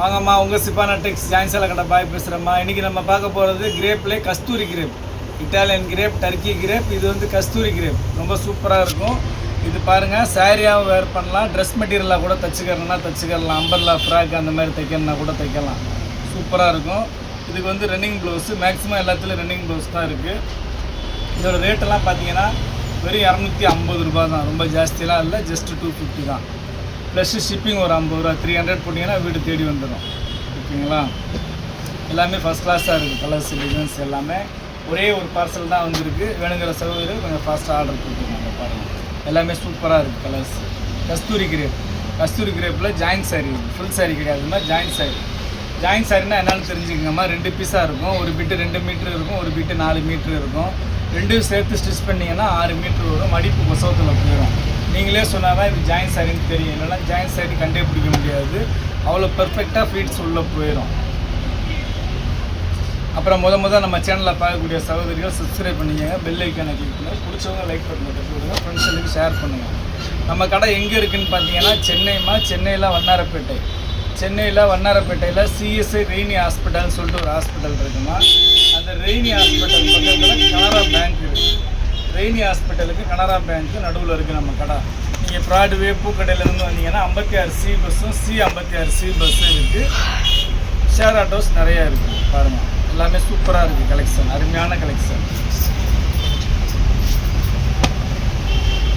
வாங்கம்மா உங்கள் சிப்பானா டெக்ஸ் ஜாயின்ஸால கடை பாய் பேசுகிறேம்மா இன்றைக்கி நம்ம பார்க்க போகிறது கிரேப்லேயே Kasthuri crepe Italian crepe Turkey crepe இது வந்து கஸ்தூரி கிரேப் ரொம்ப சூப்பராக இருக்கும். இது பாருங்கள் சாரியாகவும் வேர் பண்ணலாம். ட்ரெஸ் மெட்டீரியலாக கூட தச்சுக்கிறனா தச்சுக்கலாம். அம்பர்லா ஃப்ராக் அந்த மாதிரி தைக்கணும்னா கூட தைக்கலாம். சூப்பராக இருக்கும். இதுக்கு வந்து ரன்னிங் ப்ளவுஸு மேக்ஸிமம் எல்லாத்துலேயும் ரன்னிங் ப்ளவுஸ் தான் இருக்குது இதோட ரேட்டெல்லாம் பார்த்தீங்கன்னா வெறும் இரநூத்தி ஐம்பது ரூபா தான். ரொம்ப ஜாஸ்தியெலாம் இல்லை ஜஸ்ட் டூ ஃபிஃப்டி தான். ப்ளஸ்ஸு ஷிப்பிங் ஒரு ஐம்பது ரூபா த்ரீ ஹண்ட்ரட் போட்டிங்கன்னா வீடு தேடி வந்துடும் ஓகேங்களா? எல்லாமே ஃபஸ்ட் கிளாஸாக இருக்குது கலர்ஸ் டிசைன்ஸ் எல்லாமே ஒரே ஒரு பார்சல் தான் வந்திருக்கு. வேணுங்கிற சகோதரர் கொஞ்சம் ஃபாஸ்ட்டாக ஆர்டர் கொடுத்துருக்காங்க பாருங்கள் எல்லாமே சூப்பராக இருக்குது கலர்ஸ் கஸ்தூரி கிரேப். கஸ்தூரி கிரேப்பில் ஜாயின்ட் சாரி ஃபுல் சாரி கிடையாதுன்னா ஜாயின்ட் சாரி ஜாயின்ட் சாரினா என்னென்னு தெரிஞ்சுக்கங்கம்மா. ரெண்டு பீஸாக இருக்கும். ஒரு பிட்டு ரெண்டு மீட்ரு இருக்கும். ஒரு பிட்டு நாலு மீட்ரு இருக்கும். ரெண்டும் சேர்த்து ஸ்டிச் பண்ணிங்கன்னா ஆறு மீட்ரு வரும். மடிப்பு கொசவத்தில் போயிடும் நீங்களே சொன்னால் தான் இது ஜாயின் சாரின்னு தெரியும். இல்லைன்னா ஜாயின் சாரி கண்டே பிடிக்க முடியாது. அவ்வளோ பெர்ஃபெக்டாக ஃபீட்ஸ் உள்ளே போயிடும் அப்புறம் முத முத நம்ம சேனலில் பார்க்கக்கூடிய சகோதரிகள் சப்ஸ்கிரைப் பண்ணிக்கங்க. பெல் ஐக்கானை கிளிக் பண்ணுங்கள் பிடிச்சவங்க லைக் பண்ணி தட்டி விடுங்க ஃப்ரெண்ட்ஸுக்கு ஷேர் பண்ணுங்கள் நம்ம கடை எங்கே இருக்குதுன்னு பார்த்தீங்கன்னா சென்னைமா சென்னையில் வண்ணாரப்பேட்டை. சென்னையில் வண்ணாரப்பேட்டையில் சிஎஸ்ஐ ரெய்னி ஹாஸ்பிட்டல்னு சொல்லிட்டு ஒரு ஹாஸ்பிட்டல் இருக்குமா? அந்த ரெய்னி ஹாஸ்பிட்டல் பக்கத்தில் கனரா பேங்க் இருக்குது ரெய்னி ஹாஸ்பிட்டலுக்கு கனரா பேங்க்கு நடுவில் இருக்குது நம்ம கடை. நீங்கள் ப்ராட்வே பூக்கடையிலேருந்து வந்தீங்கன்னா ஐம்பத்தி ஆறு சி பஸ்ஸும் சி ஐம்பத்தி ஆறு சி பஸ்ஸும் இருக்குது ஷேர் ஆட்டோஸ் நிறையா இருக்குது பாருங்கள் எல்லாமே சூப்பராக இருக்குது கலெக்ஷன் அருமையான கலெக்ஷன்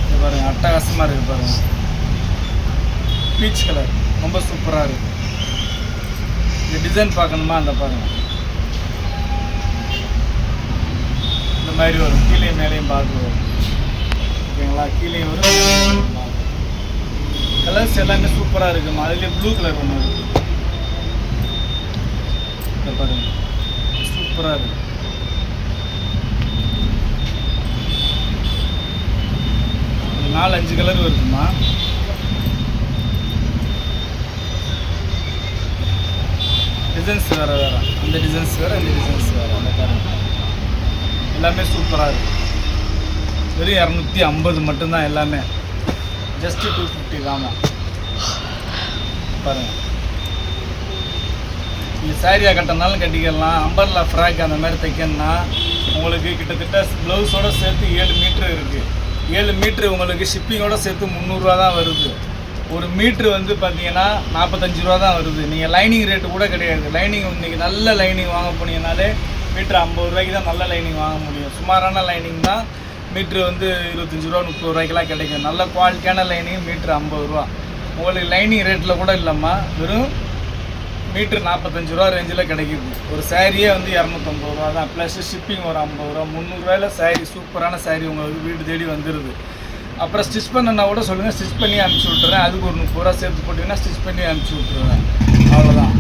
இது பாருங்கள் அட்டகாசமாக இருக்குது பாருங்கள் பீச் கலர் ரொம்ப சூப்பராக இருக்குது இந்த டிசைன் பார்க்கணுமா? அந்த பாருங்கள் இந்த மாதிரி வரும் கீழே மேலேயும் பார்த்து வரும் ஓகேங்களா? கீழே வரும் கலர்ஸ் எல்லாமே சூப்பராக இருக்கும். அதுலேயே ப்ளூ கலர் ஒன்று இருக்குது பாருங்க. சூப்பராக இருக்கும் ஒரு நாலு அஞ்சு கலர் வருதுமா டிசைன்ஸ் வேறு வேறு. அந்த டிசைன்ஸ் வேறு இந்த டிசைன்ஸ் வேறு. அந்த பாருங்க. எல்லாமே சூப்பராக இருக்குது வெறும் இரநூத்தி ஐம்பது மட்டும்தான் எல்லாமே. ஜஸ்ட்டு டூ ஃபிஃப்டி தாமா பாருங்கள் நீங்கள் சாரியாக கட்டினாலும் கட்டிக்கலாம். அம்பர்லா ஃப்ராக் அந்த மாதிரி தைக்கணும்னா உங்களுக்கு கிட்டத்தட்ட ப்ளவுஸோட சேர்த்து ஏழு மீட்ரு இருக்குது ஏழு மீட்ரு உங்களுக்கு ஷிப்பிங்கோட சேர்த்து முந்நூறுரூவா தான் வருது. ஒரு மீட்ரு வந்து பார்த்தீங்கன்னா நாற்பத்தஞ்சு ரூபா தான் வருது. நீங்கள் லைனிங் ரேட்டு கூட கிடையாது. லைனிங் இன்றைக்கி நல்ல லைனிங் வாங்க போனீங்கனாலே மீட்ரு ஐம்பது ரூபாய்க்கு தான் நல்ல லைனிங் வாங்க முடியும். சுமாரான லைனிங் தான் மீட்ரு வந்து இருபத்தஞ்சி ரூபா முப்பது ரூபாய்க்கெலாம் கிடைக்கும். நல்ல குவாலிட்டியான லைனிங் மீட்ரு ஐம்பது ரூபா. உங்களுக்கு லைனிங் ரேட்டில் கூட இல்லைம்மா. வெறும் மீட்ரு நாற்பத்தஞ்சு ரூபா ரேஞ்சில் கிடைக்குது. ஒரு சாரியே வந்து இரநூத்தம்பது ரூபா தான். ப்ளஸ் ஷிப்பிங் ஒரு ஐம்பது ரூபா. முந்நூறுரூவாயில் சாரி சூப்பரான சாரி உங்களுக்கு வீடு தேடி வந்துடுது அப்புறம் ஸ்டிச் பண்ணனா கூட சொல்லுங்கள் ஸ்டிச் பண்ணி அனுப்பிச்சி விட்டுறேன். அதுக்கு ஒரு முப்பது ரூபா சேர்த்து போட்டிங்கன்னா ஸ்டிச் பண்ணி அனுப்பிச்சி விட்ருவேன் அவ்வளோதான்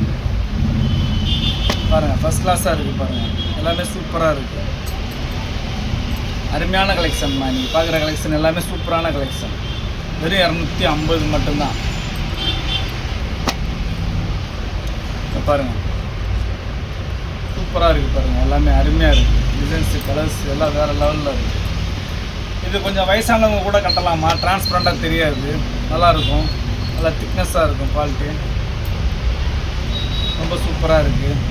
பாருங்கள் ஃபஸ்ட் கிளாஸாக இருக்குது பாருங்கள் எல்லாமே சூப்பராக இருக்குது அருமையான கலெக்ஷன்மா நீங்கள் பார்க்குற கலெக்ஷன் எல்லாமே சூப்பரான கலெக்ஷன் வெறும் இரநூத்தி ஐம்பது மட்டும்தான். இங்க பாருங்க. சூப்பராக இருக்குது பாருங்கள் எல்லாமே அருமையாக இருக்குது டிசைன்ஸு கலர்ஸ் எல்லாம் வேறு லெவலில் இருக்குது இது கொஞ்சம் வயசானவங்க கூட கட்டலாமா? டிரான்ஸ்பரண்ட்டாக தெரியாது. நல்லாயிருக்கும் நல்லா திக்னஸ்ஸாக இருக்கும் குவாலிட்டி ரொம்ப சூப்பராக இருக்குது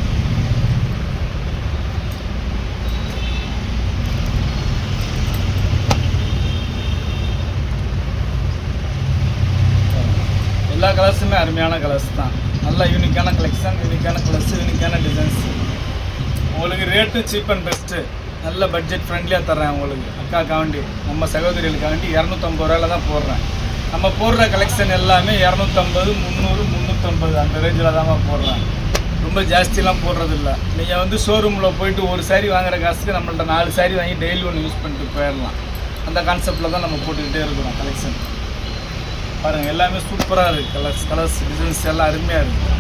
எல்லா கலர்ஸுமே அருமையான கலர்ஸ் தான். நல்ல யூனிக்கான கலெக்ஷன் யூனிக்கான கலர்ஸ் யூனிக்கான டிசைன்ஸ் உங்களுக்கு ரேட்டு சீப் அண்ட் பெஸ்ட்டு நல்ல பட்ஜெட் ஃப்ரெண்ட்லியாக தர்றேன் உங்களுக்கு. அக்காக்காண்டி நம்ம சகோதரிகளுக்காண்டி இரநூத்தம்பது ரூபாயில் தான் போடுறேன். நம்ம போடுற கலெக்ஷன் எல்லாமே இரநூத்தம்பது முந்நூறு முந்நூற்றம்பது அந்த ரேஞ்சில் தான் போடுறேன். ரொம்ப ஜாஸ்தியெலாம் போடுறதில்ல. நீங்கள் வந்து ஷோரூமில் போயிட்டு ஒரு சாரி வாங்குற காசுக்கு நம்மள்ட்ட நாலு சாரி வாங்கி டெய்லி ஒன்று யூஸ் பண்ணிட்டு போயிடலாம். அந்த கான்செப்டில் தான் நம்ம போட்டுக்கிட்டே இருக்கிறோம் கலெக்ஷன் பாருங்கள் எல்லாமே சூப்பராக இருக்குது கலர்ஸ் கலர்ஸ் டிசைன்ஸ் எல்லாம் அருமையாக இருக்குது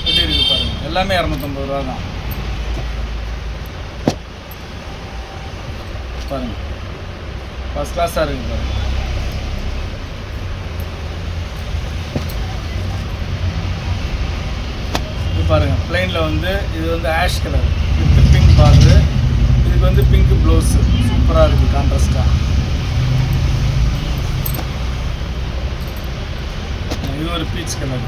எப்படி இருக்குது பாருங்கள் எல்லாமே இரநூத்தம்பது ரூபா தான். பாருங்கள் ஃபஸ்ட் கிளாஸாக இருக்குது பாருங்கள் இது பாருங்கள் ப்ளைனில் வந்து இது வந்து ash colour with pink border இதுக்கு வந்து பிங்க் ப்ளவுஸு சூப்பராக இருக்குது கான்ட்ராஸ்ட்டாக இது ஒரு பீச் கலர்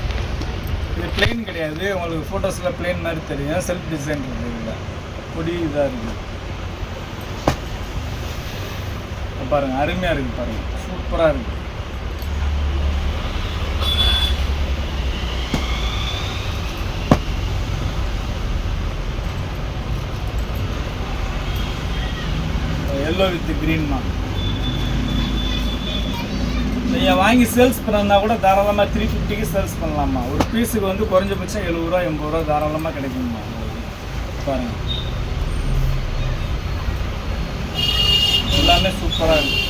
இது பிளெயின் கிடையாது. உங்களுக்கு ஃபோட்டோஸில் பிளெயின் மாதிரி தெரியும். செல்ஃப் டிசைன் இருக்குது இதில் பொடி இதாக இருக்குது பாருங்கள் அருமையாக இருக்குது பாருங்கள் சூப்பராக இருக்குது எல்லோ வித் க்ரீன்மா நீங்கள் வாங்கி சேல்ஸ் பண்ணா கூட தாராளமாக த்ரீ ஃபிஃப்டிக்கு சேல்ஸ் பண்ணலாமா ஒரு பீஸுக்கு வந்து குறைஞ்சபட்சம் எழுபது ரூபா எண்பது ரூபா தாராளமாக கிடைக்குமா பாருங்க. எல்லாமே சூப்பராக இருக்கு.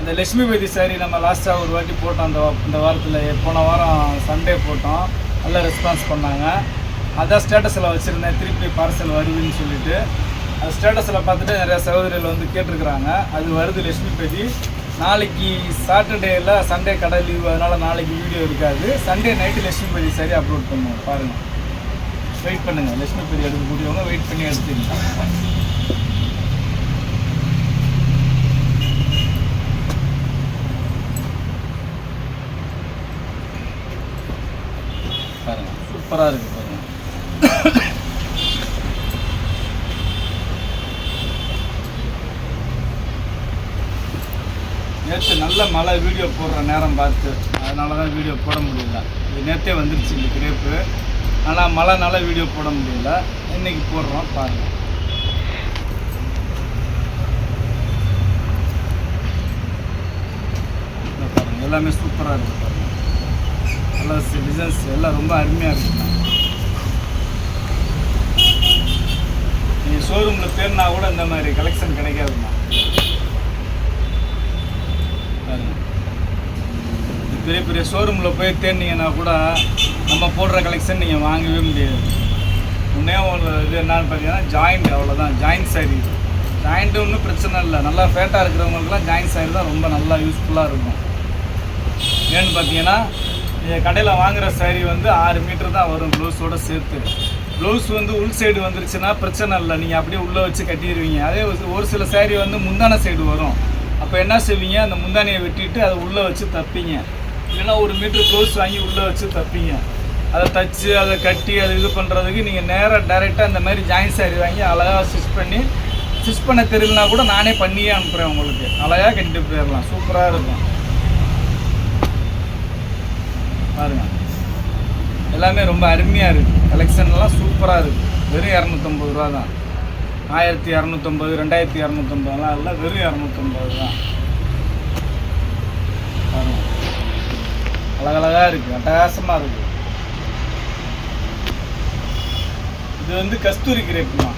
அந்த லட்சுமிபதி சாரி நம்ம லாஸ்ட்டாக ஒரு வாட்டி போட்டோம். அந்த இந்த வாரத்தில் போன வாரம் சண்டே போட்டோம். நல்லா ரெஸ்பான்ஸ் பண்ணாங்க. அதான் ஸ்டேட்டஸில் வச்சுருந்தேன். திருப்பி பார்சல் வருதுன்னு சொல்லிட்டு. அது ஸ்டேட்டஸில் பார்த்துட்டு நிறையா சகோதரிகள் வந்து கேட்டிருக்கிறாங்க. அது வருது லட்சுமிபதி நாளைக்கு சாட்டர்டேயில் சண்டே கடை லீவு அதனால் நாளைக்கு வீடியோ இருக்காது. சண்டே நைட்டு லட்சுமிபதி சரி அப்லோட் பண்ணுவோம் பாருங்கள் வெயிட் பண்ணுங்கள் லட்சுமிபதி எடுக்கக்கூடியவங்க வெயிட் பண்ணி எடுத்துக்கலாம். பாருங்கள் சூப்பராக இருக்குது பாருங்கள் நேற்று நல்ல மழை வீடியோ போடுற நேரம் பார்த்து அதனால தான் வீடியோ போட முடியல. இது நேற்றே வந்துருச்சு இந்த கிரேப்பு ஆனால் மழைனால வீடியோ போட முடியல. இன்றைக்கி போடுறோம் பாருங்கள் எல்லாமே சூப்பராக இருக்குது பாருங்க. நல்லா டிசைன்ஸ் எல்லாம் ரொம்ப அருமையாக இருக்கு. நீங்கள் ஷோரூமில் பேர்னா கூட இந்த மாதிரி கலெக்ஷன் கிடைக்காதுண்ணா பாருங்க. பெரிய பெரிய ஷோரூமில் போய் தேடினீங்கன்னா கூட நம்ம போடுற கலெக்ஷன் நீங்கள் வாங்கவே முடியாது. உடனே ஒரு இது என்னன்னு பார்த்தீங்கன்னா ஜாயிண்ட் அவ்வளோதான் ஜாயிண்ட் சாரி ஜாயிண்ட்டு ஒன்றும் பிரச்சனை இல்லை. நல்லா ஃபேட்டாக இருக்கிறவங்களுக்குலாம் ஜாயிண்ட் சாரி தான் ரொம்ப நல்லா யூஸ்ஃபுல்லாக இருக்கும். ஏன்னு பார்த்தீங்கன்னா நீங்கள் கடையில் வாங்குகிற சாரி வந்து ஆறு மீட்டர் தான் வரும் ப்ளவுஸோட சேர்த்து. ப்ளவுஸ் வந்து உள் சைடு வந்துருச்சுன்னா பிரச்சனை இல்லை. நீங்கள் அப்படியே உள்ளே வச்சு கட்டிடுவீங்க அதே ஒரு- ஒரு சில saree வந்து முந்தான சைடு வரும். அப்போ என்ன செய்வீங்க? அந்த முந்தானையை வெட்டிட்டு அதை உள்ளே வச்சு தப்பீங்க. இல்லைன்னா ஒரு மீட்டர் க்ளோஸ் வாங்கி உள்ளே வச்சு தைப்பீங்க. அதை தச்சு அதை கட்டி அதை இது பண்ணுறதுக்கு நீங்கள் நேராக டைரெக்டாக இந்த மாதிரி ஜாயின் சாரி வாங்கி அழகாக ஸ்டிச் பண்ணி ஸ்டிச் பண்ண தெரியலனா கூட நானே பண்ணியே அனுப்புகிறேன் உங்களுக்கு. அழகாக கட்டிட்டு போயிடலாம். சூப்பராக இருக்கும். பாருங்க. எல்லாமே ரொம்ப அருமையாக இருக்குது கலெக்ஷன்லாம் சூப்பராக இருக்குது வெறும் இரநூத்தம்பது ரூபா தான் ஆயிரத்தி இரநூத்தம்பது ரெண்டாயிரத்தி இரநூத்தம்பதுலாம் இல்லை வெறும் இரநூத்தம்பது தான். அழகழகாக இருக்குது அட்டகாசமாக இருக்குது இது வந்து கஸ்தூரி கிரேப்புமா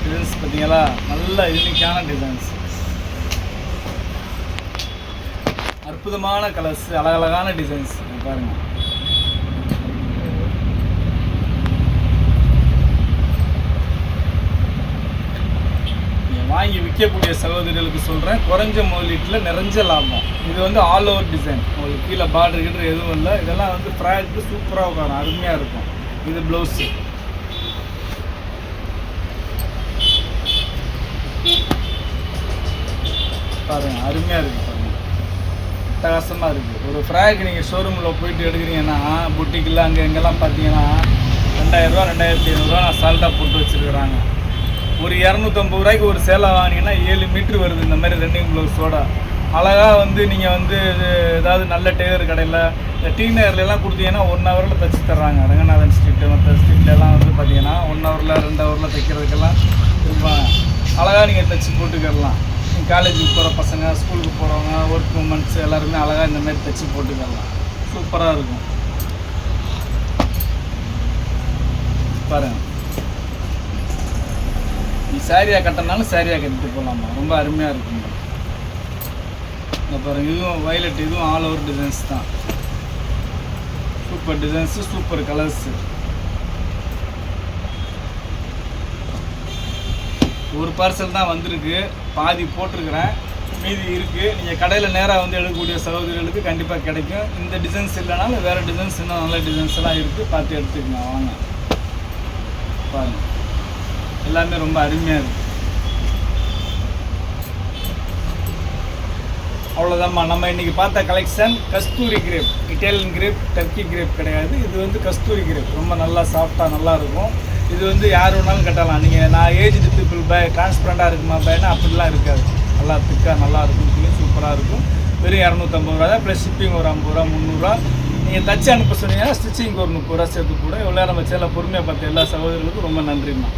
டிசைன்ஸ் பார்த்தீங்களா? நல்ல யூனிக்கான டிசைன்ஸ் அற்புதமான கலர்ஸ் அழகழகான டிசைன்ஸ் பாருங்கள் வாங்கி விற்கக்கூடிய சகோதரிகளுக்கு சொல்கிறேன் குறைஞ்ச முதலீட்டில் நிறைஞ்ச லாபம். இது வந்து ஆல் ஓவர் டிசைன் உங்களுக்கு கீழே பார்டர் கிட்ட எதுவும் இல்லை. இதெல்லாம் வந்து ஃப்ராக்கு சூப்பராக உட்காரும். அருமையாக இருக்கும். இது ப்ளவுஸு பாருங்க அருமையாக இருக்குது பாருங்க. அட்டகாசமாக இருக்குது ஒரு ஃப்ராக் நீங்கள் ஷோரூமில் போயிட்டு எடுக்கிறீங்கன்னா புட்டிக்கில் அங்கே எங்கெல்லாம் பார்த்தீங்கன்னா ரெண்டாயிரரூவா ரெண்டாயிரத்தி ஐநூறுரூவா நான் சால்ட்டாக போட்டு வச்சுருக்குறாங்க. ஒரு இரநூத்தம்பது ரூபாய்க்கு ஒரு சேலை வாங்கினீங்கன்னா ஏழு மீட்ரு வருது இந்த மாதிரி ரன்னிங் ப்ளவுஸோட அழகாக வந்து நீங்கள் வந்து இது ஏதாவது நல்ல டெய்லர் கடையில் இந்த டீ நகர்லாம் கொடுத்தீங்கன்னா ஒன் ஹவரில் தைச்சி தர்றாங்க. ரங்கநாதன் ஸ்ட்ரீட்டு மற்ற ஸ்ட்ரீட்லலாம் வந்து பார்த்தீங்கன்னா ஒன் ஹவரில் ரெண்டு ஹவரில் தைக்கிறதுக்கெல்லாம் இருப்பாங்க அழகாக நீங்கள் தைச்சி போட்டுக்கிடலாம் காலேஜுக்கு போகிற பசங்க ஸ்கூலுக்கு போகிறவங்க ஒர்க் உமன்ஸ் எல்லாருமே அழகாக இந்த மாதிரி தைச்சி போட்டுக்கிடலாம் சூப்பராக இருக்கும். பாருங்கள் சேரீயாக கட்டினாலும் சேரீயாக கட்டிட்டு போகலாமா ரொம்ப அருமையாக இருக்கும். இந்த இதுவும் வயலட் இதுவும் ஆல் ஓவர் டிசைன்ஸ் தான். சூப்பர் டிசைன்ஸு சூப்பர் கலர்ஸு ஒரு பார்சல் தான் வந்திருக்கு. பாதி போட்டிருக்கிறேன். மீதி இருக்குது நீங்கள் கடையில் நேராக வந்து எடுக்கக்கூடிய சகோதரிகளுக்கு கண்டிப்பாக கிடைக்கும். இந்த டிசைன்ஸ் இல்லைனாலும் வேறு டிசைன்ஸ் இன்னும் நல்ல டிசைன்ஸ் எல்லாம் இருக்குது பார்த்து எடுத்துக்கலாம். வாங்க. பாருங்கள் எல்லாமே ரொம்ப அருமையாக இருக்குது அவ்வளோதாம்மா நம்ம இன்றைக்கி பார்த்த collection Kasthuri crepe. Italian crepe Turkey crepe கிடையாது. இது வந்து கஸ்தூரி கிரேப். ரொம்ப நல்லா சாஃப்டாக நல்லாயிருக்கும் இது வந்து யார் வேணாலும் கட்டலாம். நீங்கள் நான் ஏஜ் பீப்புள் பை டிரான்ஸ்பரண்ட்டாக இருக்குமா பையனா அப்படிலாம் இருக்காது. நல்லா திக்காக நல்லா இருக்கும். சொல்லி சூப்பராக இருக்கும். வெறும் இரநூத்தம்பது ரூபா தான். ப்ளஸ் ஷிப்பிங் ஒரு ஐம்பது ரூபா முந்நூறுரூவா நீங்கள் தச்சு அனுப்ப சொன்னீங்கன்னா ஸ்டிச்சிங் ஒரு முப்பது ரூபா சேர்த்து கூட இவ்வளோ நம்ம சேலை பொறுமையாக பார்த்த எல்லா சகோதரர்களுக்கும் ரொம்ப நன்றிம்மா.